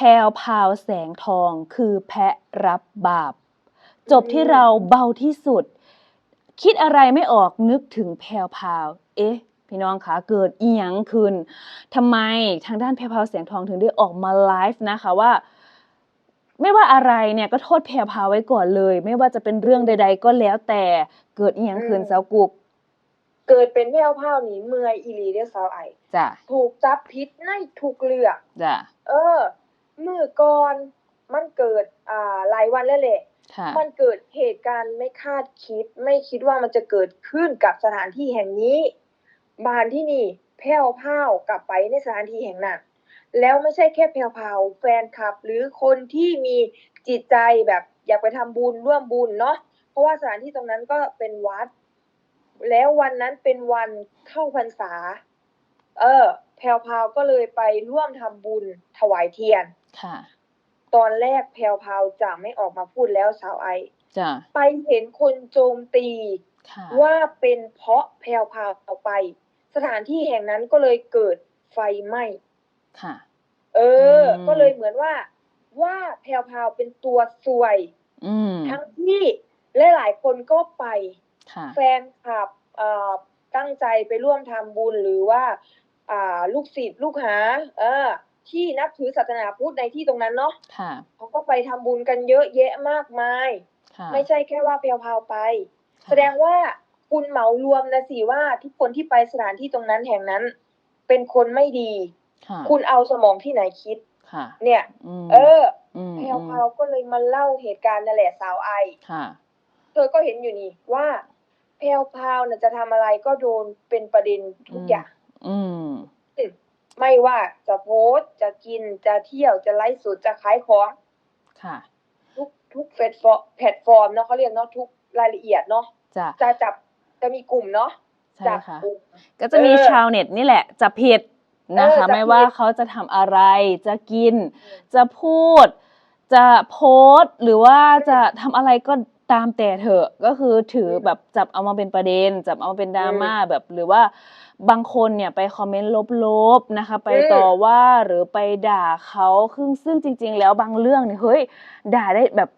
แพรวพราวแสงทองคือแพะรับบาป จบที่เราเบาที่สุด คิดอะไรไม่ออกนึกถึงแพรวพราว เอ๊ะ พี่น้องคะเกิดอีหยังขึ้นทำไมทางด้านแพรวพราวแสงทองถึงได้ออกมาไลฟ์นะคะว่า ไม่ว่าอะไรเนี่ยก็โทษแพรวพราวไว้ก่อนเลย ไม่ว่าจะเป็นเรื่องใด ๆ ก็แล้วแต่เกิดอีหยังขึ้นอืมสาวกุกเกิดเป็นแพ้วพราวนี่เมื่อยอีหลีเด้อสาวไอจ้ะถูกจับพิษในทุกเรื่องจ้ะเออ มือก่อนมันเกิด อ่า หลายวันแล้วแหละค่ะมันเกิดเหตุการณ์ไม่คาดคิด ไม่คิดว่ามันจะเกิดขึ้นกับสถานที่แห่งนี้ บานที่นี่แพ้วพราวกลับไปในสถานที่แห่งนั้นแล้วไม่ใช่แค่แพ้วพราวแฟนคลับ หรือคนที่มีจิตใจแบบอยากไปทำบุญร่วมบุญเนาะ เพราะว่าสถานที่ตรงนั้นก็เป็นวัด แล้ววันนั้นเป็นวันเข้าพรรษา เออแพรวพราวก็เลยไปร่วมทำบุญถวายเทียน ค่ะ ตอนแรกแพรวพราวจะไม่ออกมาพูดแล้วสาวไอจ้ะไปเห็นคนโจมตีค่ะว่าเป็นเพราะแพรวพราวเอาไป สถานที่แห่งนั้นก็เลยเกิดไฟไหม้ค่ะ เอออมก็เลยเหมือนว่า ว่าแพรวพราวเป็นตัวซวยอืมทั้งที่หลายๆคนก็ไปค่ะแฟนคลับเอ่อตั้งใจไปร่วมทำบุญหรือว่าอ่าลูกศิษย์ลูกหา เออ ที่นับถือศาสนาพุทธในที่ตรงนั้นเนาะค่ะเขาก็ไปทำบุญกันเยอะแยะมากมายค่ะไม่ใช่แค่ว่าเพียวพาวไปค่ะแสดงว่าคุณเหมารวมนะสิว่าทุกคนที่ไปสถานที่ตรงนั้นแห่งนั้น เป็นคนไม่ดีค่ะคุณเอาสมองที่ไหนคิดค่ะเนี่ยมเออมแพรวพราวก็เลยมาเล่าเหตุการณ์นั่นแหละสาวไอค่ะเธอก็เห็นอยู่นี่ว่าแพรวพราวน่ะจะทำอะไรก็โดนเป็นประเด็นทุกอย่าง อืม ไม่ว่าจะโพสต์จะกินจะเที่ยวจะไลฟ์สดจะขายของค่ะ ทุกทุกแพลตฟอร์มแพลตฟอร์มเนาะเขาเรียกเนาะทุกรายละเอียดเนาะจ้ะจะจับจะมีกลุ่มเนาะใช่จับค่ะกลุ่มก็จะมีเออชาวเน็ตนี่แหละ จะผิดนะคะเออจะไม่ว่าผิดเขาจะทำอะไร จะกิน จะพูด จะโพสต์หรือว่าจะทำอะไรก็ตามแต่เถอะ ก็คือถือแบบจับเอามาเป็นประเด็น จับเอามาเป็นดราม่าแบบหรือว่า บางคนเนี่ยไปคอมเมนต์ลบๆนะคะ ไปต่อว่าหรือไปด่าเขาซึ่งซึ่งจริง ๆ แล้วบางเรื่องเนี่ยเฮ้ยด่าได้แบบ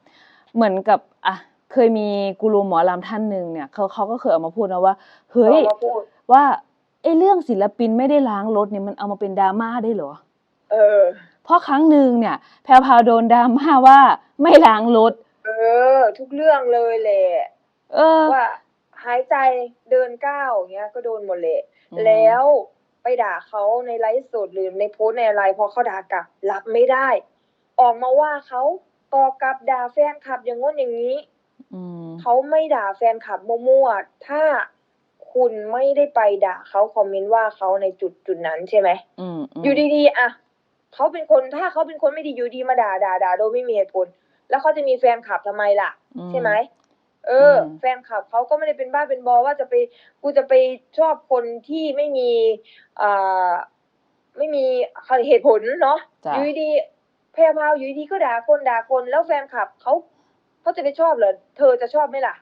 เหมือนกับอะเคยมีกูรูหมอลำท่านหนึ่งเนี่ยเขาเขาก็เคยออกมาพูดนะว่าเฮ้ยอามาพูดว่าไอ้เรื่องศิลปินไม่ได้ล้างรถเนี่ยมันเอามาเป็นดราม่าได้เหรอเออเพราะครั้งหนึ่งเนี่ย แพรวพราวโดนดราม่าว่าไม่ล้างรถ เออ ทุกเรื่องเลยแหละเออว่า หายใจเดินก้าวอย่างเงี้ยก็โดนหมดเลยอืมแล้วไปด่าเขาในไลฟ์สดหรือในโพสต์ในอะไรพอเขาด่ากลับรับไม่ได้ ออกมาว่าเขาต่อกลับด่าแฟนคลับอย่างง้นอย่างนี้อืมเขาไม่ด่าแฟนคลับมั่วๆถ้าคุณไม่ได้ไปด่าเขาคอมเมนต์ว่าเขาในจุดจุดนั้นใช่ไหมอืมมอยู่ดีๆอะเขาเป็นคนถ้าเขาเป็นคนไม่ดีอยู่ดีมาด่าด่าด่าโดยไม่มีเหตุผลแล้วเขาจะมีแฟนคลับทำไมล่ะอืใช่ไหม เอออมแฟนคลับเขาก็ไม่ได้เป็นบ้าเป็นบอว่าจะไปกูจะไปชอบคนที่ไม่มีอ่าไม่มีเหตุผลเนาะจ้ะอยู่ดีๆแพรพราวอยู่ดีๆก็ด่าคนด่าคนแล้วแฟนคลับเขาเขาจะไปชอบเหรอเธอจะชอบไหมล่ะ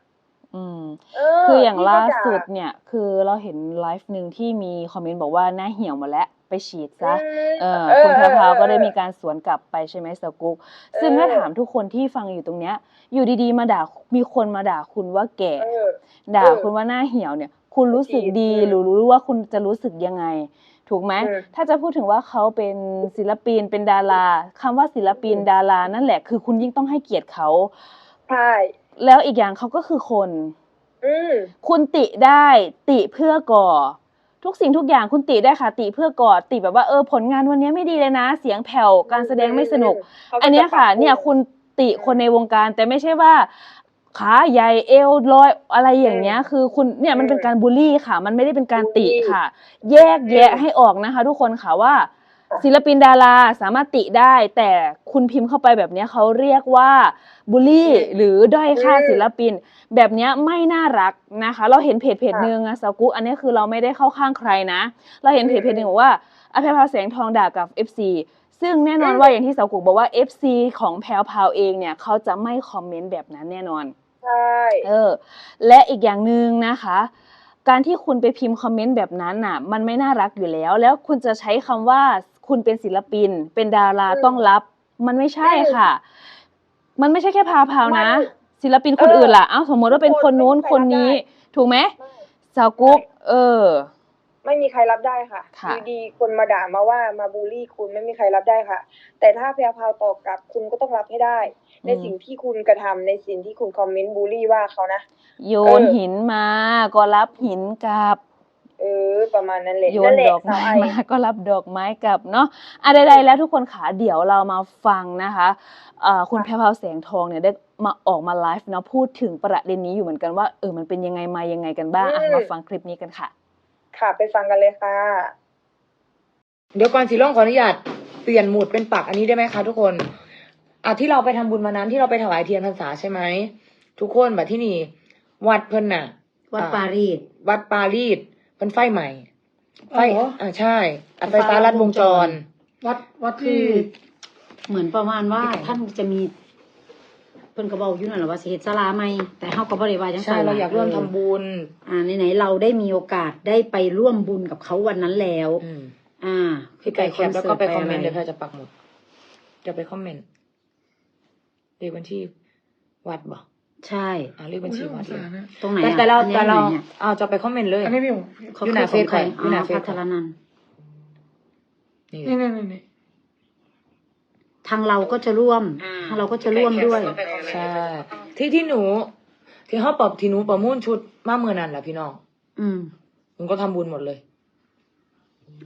อืม เออคืออย่างพี่ก็ล่าด่สุดเนี่ย คือเราเห็นไลฟ์หนึ่งที่มีคอมเมนต์บอกว่าหน้าเหี่ยวหมาแล้วไปฉีดซะ มเออเออคุณแพรวพราวก็ได้เออมีการสวนกลับไปใช่ไหมสกุ๊กซึ่งถ้าเออถามทุกคนที่ฟังอยู่ตรงเนี้ย อยู่ดีๆ มาด่ามีคนมาด่าคุณว่าแก่ เออด่าเออคุณว่าหน้าเหี่ยวเนี่ย คุณรู้สึกดีอืมหรือรู้ว่าคุณจะรู้สึกยังไง ถูกไหมอืมถ้าจะพูดถึงว่าเขาเป็นศิลปินเป็นดาราคำว่าศิลปินอืมดารานั่นแหละ คือคุณยิ่งต้องให้เกียรติเขา ใช่ แล้วอีกอย่างเขาก็คือคน อืมคุณติได้ติเพื่อก่อ ทุกสิ่งทุกอย่างคุณติได้ค่ะ ติเพื่อก่อติแบบว่าเออผลงานวันนี้ไม่ดีเลยนะ เสียงแผ่วการแสดงไม่สนุกขาก็อันเนี้ยค่ะจปรับปรุงเนี่ยคุณติอืมคนในวงการ แต่ไม่ใช่ว่าขาใหญ่เอวลอยอะไรอย่างเงี้ยอืมคือคุณเนี่ยมันเป็นอืมการบูลลี่ค่ะ มันไม่ได้เป็นการติบูลลี่ค่ะ แยกแยะอืมให้ออกนะคะ ทุกคนค่ะว่า ศิลปินดาราสามารถติได้ แต่คุณพิมพ์เข้าไปแบบเนี้ยเขาเรียกว่าบูลลี่อืมหรือด้อยค่าอืมศิลปิน แบบเนี้ยไม่น่ารักนะคะ เราเห็นเพจเพจค่ะหนึ่งอะสากุอันนี้คือเราไม่ได้เข้าข้างใครนะ เราเห็นเพจเพจหนึ่งบอกว่าอภัยพราวแสงทองด่ากับ FC ซึ่งแน่นอนอืมว่าอย่างที่สาวกุกบอกว่า FC ของแพรวพราวเองเนี่ยเขาจะไม่คอมเมนต์แบบนั้นแน่นอน ใช่ เออ และอีกอย่างหนึ่งนะคะ การที่คุณไปพิมพ์คอมเมนต์แบบนั้นน่ะ มันไม่น่ารักอยู่แล้ว แล้วคุณจะใช้คำว่า คุณเป็นศิลปิน เป็นดาราต้องรับ มันไม่ใช่ไม่ค่ะ มันไม่ใช่แค่พาวพาวนะไม่ศิลปินคนเอออื่นล่ะเอ้าสมมติว่าเป็นคนนู้นไม่มีใครคนนี้รับได้ถูกไหมไม่สาวกุ๊กเออ ไม่มีใครรับได้ค่ะค่ะอยู่ดีคนมาด่ามาว่ามาบูลลี่คุณไม่มีใครรับได้ค่ะ แต่ถ้าแพรวพราวตอบกลับคุณก็ต้องรับให้ได้ ในสิ่งที่คุณกระทำในสิ่งที่คุณคอมเมนต์บูลลี่ว่าเขานะโยนเออหินมาก็รับหินกลับ เออ ประมาณนั้นเลยโยนั่นนแหละดอกสาวไม้ไอมาก็รับดอกไม้กลับเนาะอะใดๆแล้วทุกคนขาเดี๋ยวเรามาฟังนะคะเอ่อคุณแพรวพราวแสงทองเนี่ยได้มาออกมาไลฟ์เนาะพูดถึงประเด็นนี้อยู่เหมือนกันว่าเออมันเป็นยังไงมายังไงกันบ้างอะมาฟังคลิปนี้กันค่ะ ค่ะไปฟังกันเลยค่ะ เดี๋ยวก่อนสิล่องขออนุญาตเปลี่ยนหมุดเป็นปักอันนี้ได้ไหมคะทุกคนอะที่เราไปทำบุญมานั้นที่เราไปถวายเทียนพรรษาใช่ไหมทุกคนแบบที่นี่ วัดเพิ่นน่ะ วัดอ่ปารีสวัดปารีส เพิ่นไฟใหม่ ไฟ อ๋อเหรออ่าใช่ อัดไฟฟ้าลัดวงจร วัดวัดคืที่อ เหมือนประมาณว่าท่านจะมีเพิ่นก็บอกอยู่นั่นแหละว่าสิเฮ็ดศาลาใหม่แต่เฮาก็บ่ได้ว่าจังใช่ซั่นเราอยากร่วมทำบุญอ่าไหนๆเราได้มีโอกาสได้ไปร่วมบุญกับเขาวันนั้นแล้ว อืมอ่าพี่ไปแคปแล้วก็ไปคอมเมนต์เลเดี๋ยวเราจะปักหมุดจะไปคอมเมนต์เลขบัญชีวัดบ่ ใช่ อ่าเลขบัญชีวัดเลยนะตรงไหนแต่อะแต่เราอันนี้แต่เราไหนนี่ยเอาจะไปคอมเมนต์เลยอันนี้พี่ผมเขาอยู่หน้าคือของใครเฟซก่อนอยู่หน้าอ๋อเฟซก่พัอนทรนันท์นี่นี่นี่นี่นี่ ทางเราก็จะร่วมทางเราก็จะร่วมด้วย ใช่ที่ที่หนู ที่เขาปรับที่หนูประมูลชุดมาเมื่อนั้นแหละพี่น้องอืม หนูก็ทำบุญหมดเลย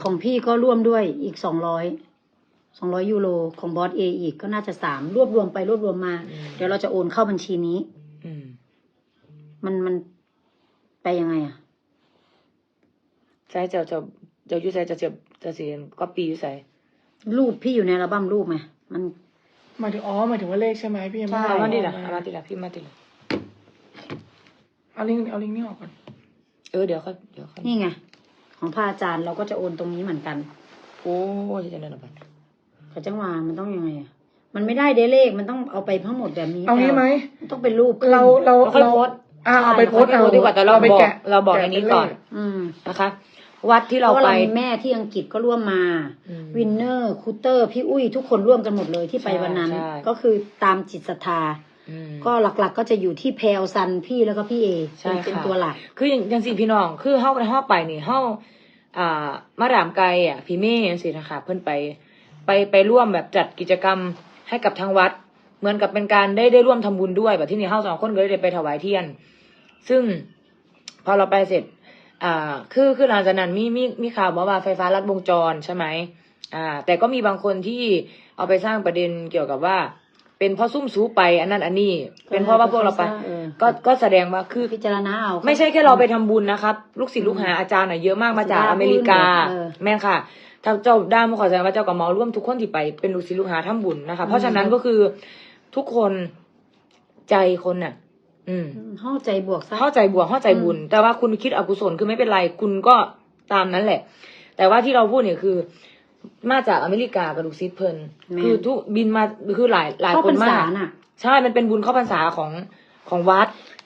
ของพี่ก็ร่วมด้วยอีกสองร้อยสองร้อยยูโรของบอสเออีกก็น่าจะสามรวบรวมไปรวบรวมมาอืมเดี๋ยวเราจะโอนเข้าบัญชีนี้ อืม มันมันไปยังไงอะใช่จะจะจะยุ่ใส่จะจะจะเสียนก็ปีอยู่ใส่รูปพี่อยู่ในอัลบั้มรูปไหมมันหมายถึงอ๋อหมายถึงว่าเลขใช่ไหมพี่ยังไม่ใช่เอามาดิละเอามาดิละพี่มาดิละเอาลิงก์เอาลิงก์นี่ออกก่อนเออเดี๋ยวค่อยเดี๋ยวค่อยนี่ไงของพระอาจารย์เราก็จะโอนตรงนี้เหมือนกัน โอ้ยจะเดินออกไปเขาจังหวะมันต้องยังไงอะมันไม่ได้เดเลขมันต้องเอาไปทั้งหมดแบบนี้เอางี้ไหมต้องเป็นรูปเราเราเรา อยเราโพสต์อ่าเอาไปโพสต์เราค่อยโพสต์ดีกว่าแต่เราไปบอกแกะเราบอกแะในนี้เป็เลขก่อน อืมนะคะ วัดที่เพเราราะว่าไปเรามีแม่ที่อังกฤษก็ร่วมมาอืมวินเนอร์คูเตอร์ พี่อุ้ยทุกคนร่วมกันหมดเลยที่ไปใช่วันนั้นใช่ก็คือตามจิตศรัทธาอืมก็หลักๆ ก็จะอยู่ที่แพลวซันพี่แล้วก็พี่เอใช่เป็นเป็นค่ะตัวหลัก คืออย่างอย่างสี่พี่น้อง คือเฮาเฮาไปนี่เฮาอ่ามาดามไกลอะพี่เมย์จังซี่นะคะเพิ่นไป ไปไปร่วมแบบจัดกิจกรรมให้กับทางวัด เหมือนกับเป็นการได้ได้ร่วมทำบุญด้วยแบบที่นี่เฮาสองคนก็ได้ไปถวายเทียน ซึ่งพอเราไปเสร็จ อ่า คือคือหลังจากนั้นมีมีมีข่าวบอกว่าไฟฟ้าลัดวงจรใช่ไหมอ่า แต่ก็มีบางคนที่เอาไปสร้างประเด็นเกี่ยวกับว่า เป็นเพราะซุ่มซูไปอันนั้นอันนี้ เป็นเพราะว่าพวกเราไปเออก็ก็แสดงว่าคือพิจารณาเอาไม่ใช่แค่เราไปทำบุญนะครับ ลูกศิษย์ลูกหาอาจารย์น่ะเยอะมากมาจากศิลาอเมริกาเออแม่นค่ะถ้าเจ้าด้ามขอแสดงว่าเจ้ากับหมอร่วมทุกคนที่ไปเป็นลูกศิษย์ลูกหาทำบุญนะคะ เพราะฉะนั้นก็คือ ทุกคนใจคนน่ะ อืมเข้าใจบวกซะเข้าใจบวกเข้าใจบุญ แต่ว่าคุณคิดอกุศลคือไม่เป็นไร คุณก็ตามนั้นแหละ แต่ว่าที่เราพูดเนี่ยคือ มาจากอเมริกากับลูกศิษย์เพิ่นแม่นคือทุกบินมาคือหลายหลายเข้าคพรนรมาษากน่ะใช่มันเป็นบุญเข้าพรรษาของของวัดคือ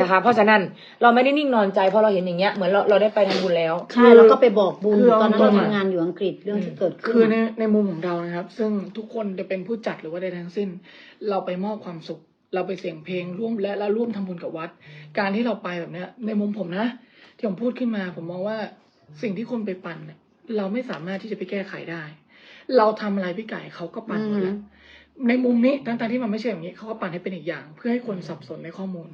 นะคะ เพราะฉะนั้นเราไม่ได้นิ่งนอนใจเพราะเราเห็นอย่างเงี้ยเหมือนเราเราได้ไปทำบุญแล้ว ใช่แล้วก็ไปบอกบุญคือเอาตอนนั้นตรเรางๆทำงานอยู่อังกฤษเรื่องที่เกิดขึ้นคือในน่ะในมุมของเรานะครับ ซึ่งทุกคนจะเป็นผู้จัดหรือว่าใดทั้งสิ้น เราไปมอบความสุข เราไปเสียงเพลงร่วมและและร่วมทำบุญกับวัด การที่เราไปแบบเนี้ย ในมุมผมนะ ที่ผมพูดขึ้นมา ผมมองว่าสิ่งที่คนไปปั่นเนี่ยเราไม่สามารถที่จะไปแก้ไขได้ เราทำอะไรพี่ไก่เขาก็ปั่นหมดแล้วในมุมนี้ทั้งๆที่มันไม่ใช่อย่างนี้เขาก็ปั่นให้เป็นอีกอย่าง เพื่อให้คนสับสนในข้อมูล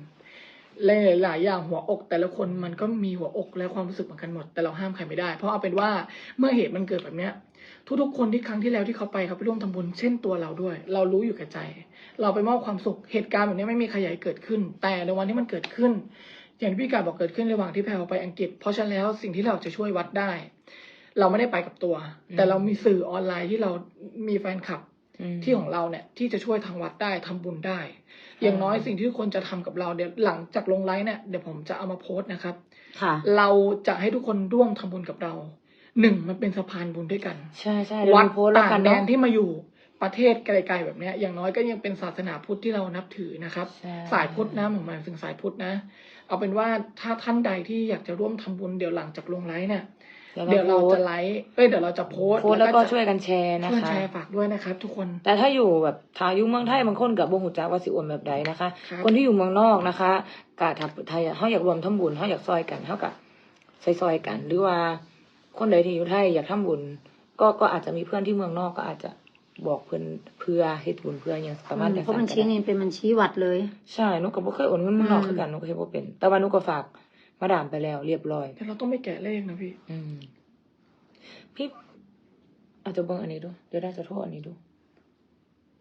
หลายๆอย่างหัวอกแต่ละคนมันก็มีหัวอกและความรู้สึกเหมือนกันหมด แต่เราห้ามใครไม่ได้ เพราะเอาเป็นว่าเมื่อเหตุมันเกิดแบบเนี้ย ทุกๆคนที่ครั้งที่แล้วที่เขาไปเขาไปร่วมทำบุญเช่นตัวเราด้วย เรารู้อยู่แก่ใจ เราไปมอบความสุขเหตุการณ์แบบนี้ไม่มีใครอยากให้เกิดขึ้น แต่ในวันที่มันเกิดขึ้นอย่างที่พี่กาบอกเกิดขึ้นระหว่างที่แพลไปอังกฤษ เพราะฉะนั้นแล้วสิ่งที่เราจะช่วยวัดได้ เราไม่ได้ไปกับตัว แต่เรามีสื่อออนไลน์ที่เรามีแฟนคลับ ที่ของเราเนี่ยที่จะช่วยทางวัดได้ทำบุญได้ อย่างน้อยสิ่งที่ทุกคนจะทำกับเราเดี๋ยวหลังจากลงไลฟ์เนี่ยเดี๋ยวผมจะเอามาโพสต์นะครับค่ะเราจะให้ทุกคนร่วมทำบุญกับเราหนึ่งมันเป็นสะพานบุญด้วยกัน ใช่ใช่เดี๋ยววัดมีโพสต์แล้วต่ากังนแดเนาะนที่มาอยู่ประเทศไกลๆแบบเนี้ยอย่างน้อยก็ยังเป็นศาสนาพุทธที่เรานับถือนะครับใช่สายพุทธนะผมหมายถึงสายพุทธนะ เอาเป็นว่าถ้าท่านใดที่อยากจะร่วมทำบุญเดี๋ยวหลังจากลงไลฟ์เนี่ย เดี๋ยวเราจะไลฟ์เอ้ยเดี๋ยวเราจะโพสต์โพสต์แล้วก็จะช่วยกันแชร์นะช่วยคะแชร์ฝากด้วยนะครับ ทุกคน แต่ถ้าอยู่แบบถ้าอยู่เมืองไทยบางคนกับบ่หูจักว่าสิโอนแบบใดนะคะครับคนที่อยู่เมืองนอกนะคะกะทับไทยอะเฮาอยากรวมทำบุญเฮาอยากซอยกันเฮากับซอยๆกัน หรือว่าคนใดที่อยู่ไทยอยากทำบุญ ก็ก็อาจจะมีเพื่อนที่เมืองนอกก็อาจจะบอกเพื่อนเพื่อเฮ็ดบุญเพื่ออย่างประมาณอืมจังเพราะซั่บัญนก็ชีได้นี้เป็นบัญชีวัดเลย ใช่หนูก็บ่เคยโอนเงินเมืองนอกอืมคือกันหนูก็เฮ็ดบ่เป็น แต่ว่าหนูก็ฝาก มาดามไปแล้วเรียบร้อยแต่เราต้องไม่แกะเลขนะพี่ อืม พี่อาจจะเบิ่งอันนี้ดู เดี๋ยวได้จะโทษอันนี้ดู